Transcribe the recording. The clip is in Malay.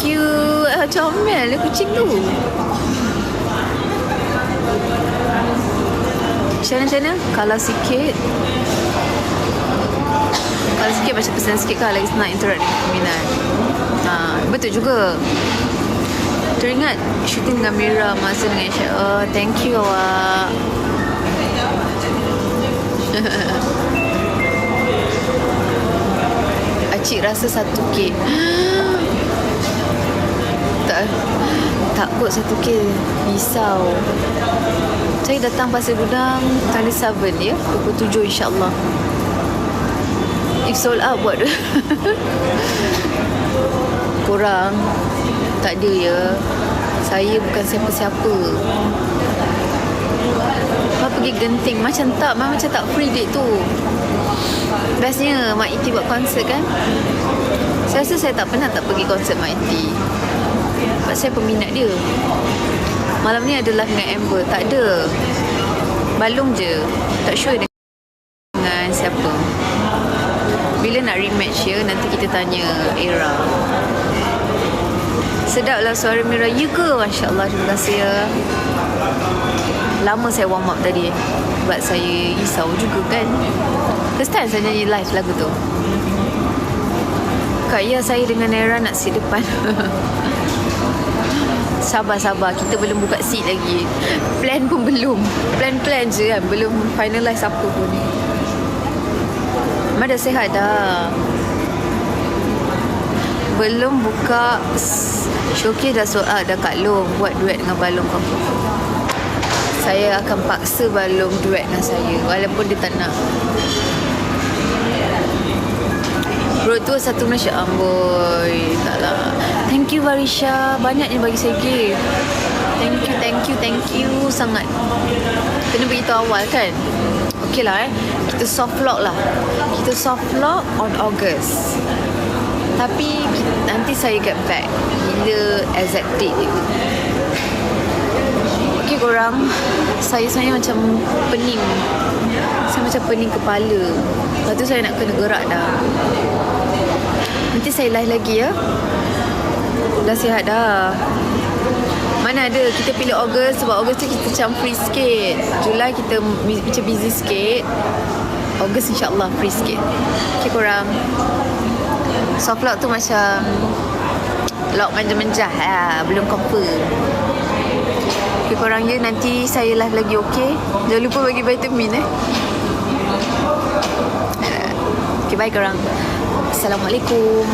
cute. Ah, comel dia kucing tu. Macam mana? Kalau sikit. Kalau sikit macam pesan sikit kan lagi nak interact dengan peminat. Ha, betul juga. Teringat shooting dengan Mira masa dengan Aisyah. Oh, thank you awak. Acik rasa satu K. tak tak kot satu K. Risau. Saya datang Pasir Gudang kali 7 ya. Pukul 7 insyaAllah. If sold out buat Korang Tak ada ya Saya bukan siapa-siapa Kau pergi genting Macam tak Memang macam tak free date tu Bestnya Mak Iti buat konsert kan Saya rasa saya tak pernah tak pergi konsert Mak Iti saya peminat dia. Malam ni ada live dengan Amber. Tak ada. Balung je. Tak sure dengan siapa. Bila nak rematch ya nanti kita tanya Era. Sedaplah suara Mira you ke? Masya Allah terima kasih ya. Lama saya warm up tadi. Sebab saya risau juga kan. First time saya nyanyi live lagu tu. Kak Ya saya dengan Era nak seat depan Sabar-sabar Kita belum buka seat lagi. Plan pun belum. Plan-plan je kan Belum finalize apa pun. Mak dah sihat dah? Belum buka Syokir dah sold out dah Kak Long Buat duet dengan Balong Kampung Saya akan paksa Balong duet dengan saya Walaupun dia tak nak. Bro tu satu Malaysia Amboi Tak lah Thank you Varisha. Banyaknya bagi saya gift. Thank you, thank you, thank you sangat. Kena beritahu awal kan? Okay lah eh. Kita soft lock lah. Kita soft lock on August. Tapi nanti saya get back. Bila exact date Okay korang. Saya sebenarnya macam pening. Saya macam pening kepala. Lepas tu saya nak kena gerak dah. Nanti saya live lagi ya Dah sihat dah mana ada kita pilih Ogos sebab Ogos tu kita macam free sikit. Julai kita macam busy sikit. Ogos insyaAllah free sikit. Okay korang. Soft lock tu macam lock manja-manja ha, belum confirm. Okay korang je nanti saya live lagi okay. Jangan lupa bagi vitamin eh. Okay bye korang. Assalamualaikum.